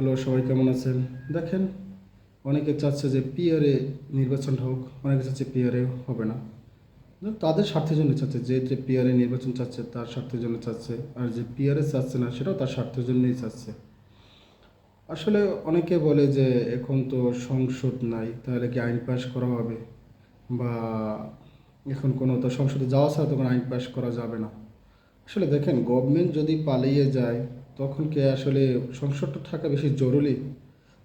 Hello সবাই কেমন আছেন? দেখেন, অনেকে চাচ্ছে যে পিয়ারে নির্বাচনটা হোক, অনেকে চাচ্ছে পিয়ারে হবে না। তাদের স্বার্থের জন্য চাচ্ছে, যে যে পিয়ারে নির্বাচন চাচ্ছে, তার স্বার্থের জন্য চাচ্ছে, আর যে পিয়ারে চাচ্ছে না, সেটাও তার স্বার্থের জন্যই চাচ্ছে। আসলে অনেকে বলে যে, এখন তো সংসদ নাই, তাহলে কি আইন পাশ করা হবে? বা, এখন কোনো তো সংসদে যাওয়া ছাড়া তখন আইন পাশ করা যাবে না। আসলে দেখেন গভর্নমেন্ট যদি পালিয়ে যায় তখন কে আসলে সংসদটা থাকা বেশি জরুরি?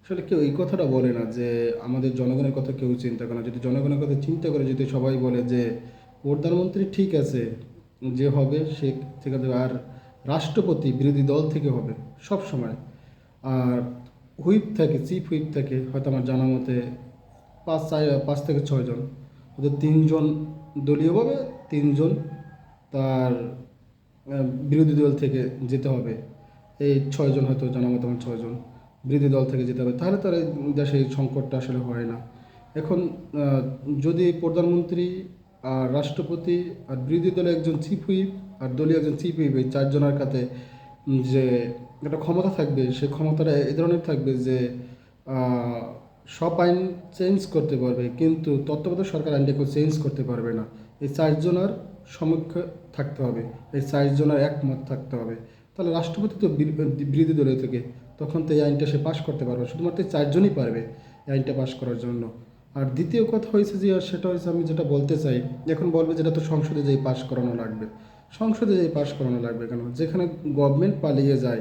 আসলে কেউ এই কথাটা বলে না যে আমাদের জনগণের কথা কেউ চিন্তা করে না। যদি জনগণের কথা চিন্তা করে, যদি সবাই বলে যে প্রধানমন্ত্রী ঠিক আছে, যে হবে সে আছে আর রাষ্ট্রপতি, বিরোধী দল থেকে হবে সব সময়। আর হুইপ থাকে, চিফ হুইপ থাকে, হয়তো আমার জানা মতে পাঁচ পাঁচ থেকে ছয়জন ওদের তিনজন দলীয় দলীয়ভাবে তিনজন তার বিরোধী দল থেকে যেতে হবে। এই ছয়জন হয়তো জানা মতো আমার ছয়জন বিরোধী দল থেকে যেতে হবে, তাহলে তার দেশে এই সংকটটা আসলে হয় না। এখন যদি প্রধানমন্ত্রী আর রাষ্ট্রপতি আর বিরোধী দলের একজন চিফ হুইপ আর দলীয় একজন চিফ হুইপ এই চারজনের কাছে যে একটা ক্ষমতা থাকবে, সে ক্ষমতাটা এই ধরনের থাকবে যে সব আইন চেঞ্জ করতে পারবে, কিন্তু তত্ত্বাবধায়ক সরকার আইনটা কেউ চেঞ্জ করতে পারবে না। এই চারজনের সমক্ষে থাকতে হবে, এই চারজনের একমত থাকতে হবে। তাহলে রাষ্ট্রপতি তো বির- বিরোধী দলীয় থেকে, তখন তো এই আইনটা সে পাশ করতে পারবে। শুধুমাত্র চারজনই পারবে এই আইনটা পাশ করার জন্য। আর দ্বিতীয় কথা হয়েছে যে সেটা হয়েছে আমি যেটা বলতে চাই, এখন বলবে যেটা তো সংসদে যেই পাশ করানো লাগবে। সংসদে যেই পাশ করানো লাগবে কেন? যেখানে গভর্নমেন্ট পালিয়ে যায়,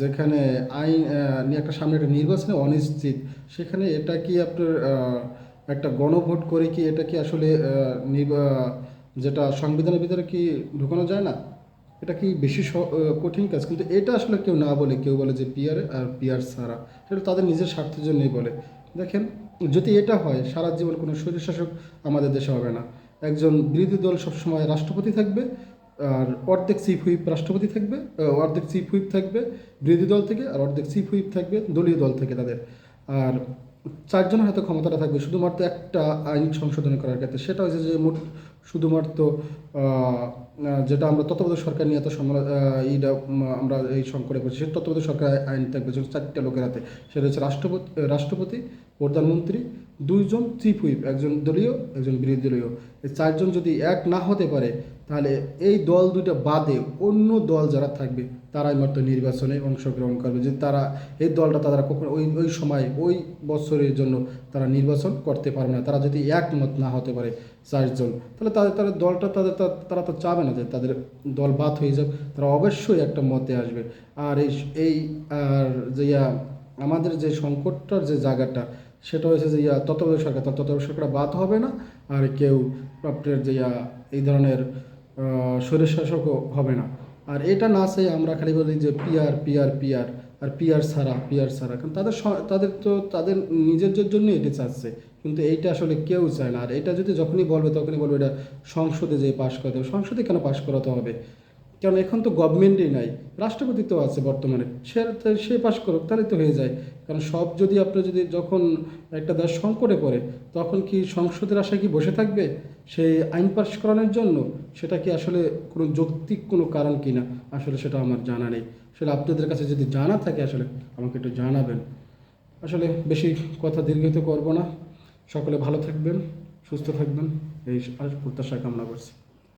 যেখানে আইন একটা সামনে একটা নির্বাচনে অনিশ্চিত, সেখানে এটা কি আপনার একটা গণভোট করে কি এটা কি আসলে যেটা সংবিধানের ভিতরে কি ঢুকানো যায় না? এটা কি বেশি কঠিন কাজ? কিন্তু এটা আসলে কেউ না বলে, কেউ বলে যে পিয়ার আর পিয়ার ছাড়া। সেটা তাদের নিজের স্বার্থের জন্যই বলে। দেখেন, যদি এটা হয়, সারা জীবন কোনো স্বৈরশাসক আমাদের দেশে হবে না। একজন বিরোধী দল সবসময় রাষ্ট্রপতি থাকবে, আর অর্ধেক চিফ হুইপ রাষ্ট্রপতি থাকবে অর্ধেক চিফ হুইপ থাকবে বিরোধী দল থেকে, আর অর্ধেক চিফ হুইপ থাকবে দলীয় দল থেকে তাদের। আর চারজনের হাতে ক্ষমতাটা থাকবে শুধুমাত্র একটা আইন সংশোধন করার ক্ষেত্রে। সেটা হচ্ছে যে মোট শুধুমাত্র যেটা আমরা তত্ত্বাবধায়ক সরকার নিয়ে এত এইটা আমরা এই সংকটে পড়ছি, সেটা তত্ত্বাবধায়ক সরকার আইন থাকবে চারটা লোকের হাতে। সেটা হচ্ছে রাষ্ট্রপতি রাষ্ট্রপতি, প্রধানমন্ত্রী, দুইজন চিফ হুইপ, একজন দলীয়, একজন বিরোধী দলীয়। এই চারজন যদি এক না হতে পারে তাহলে এই দল দুইটা বাদে অন্য দল যারা থাকবে, তারাই মাত্র নির্বাচনে অংশগ্রহণ করবে। যে তারা, এই দলটা তারা কখনো ওই ওই সময়, ওই বছরের জন্য তারা নির্বাচন করতে পারবে না। তারা যদি একমত না হতে পারে চারজন তাহলে তাদের তাদের দলটা তাদের তারা তো চাবে না যে তাদের দল বাদ হয়ে যাক। তারা অবশ্যই একটা মতে আসবে। আর এই এই, আর যে আমাদের যে সংকটটার যে জায়গাটা, সেটা হয়েছে যে ইয়া, তত্ত্বাবধায়ক সরকার তার তত্ত্বাবধায়ক সরকার বাদ হবে না। আর কেউ আপনার যে এই ধরনের স্বৈর শাসকও হবে না। আর এটা না চাই আমরা খালি বলি যে পিয়ার পিয়ার পিয়ার আর পিয়ার ছাড়া পিয়ার ছাড়া। কারণ তাদের তাদের তো তাদের নিজের জন্য এটা চাচ্ছে। কিন্তু এইটা আসলে কেউ চায় না। আর এটা যদি যখনই বলবে, তখনই বলবে এটা সংসদে যে পাশ করাতে হবে সংসদে কেন পাশ করাতে হবে? কারণ এখন তো গভর্নমেন্টই নাই। রাষ্ট্রপতি তো আছে বর্তমানে। সে সে পাশ করুক, তাহলে তো হয়ে যায়। কারণ সব যদি আপনি যদি যখন একটা দেশ সংকটে পড়ে, তখন কি সংসদের আশায় কি বসে থাকবে? সেই আইন পাশ করানোর জন্য সেটা কি আসলে কোনো যৌক্তিক কোনো কারণ কি না আসলে সেটা আমার জানা নেই। আসলে আপনাদের কাছে যদি জানা থাকে, আসলে আমাকে একটু জানাবেন। আসলে বেশি কথা দীর্ঘিত করব না। সকলে ভালো থাকবেন, সুস্থ থাকবেন। এই প্রত্যাশা কামনা করছি।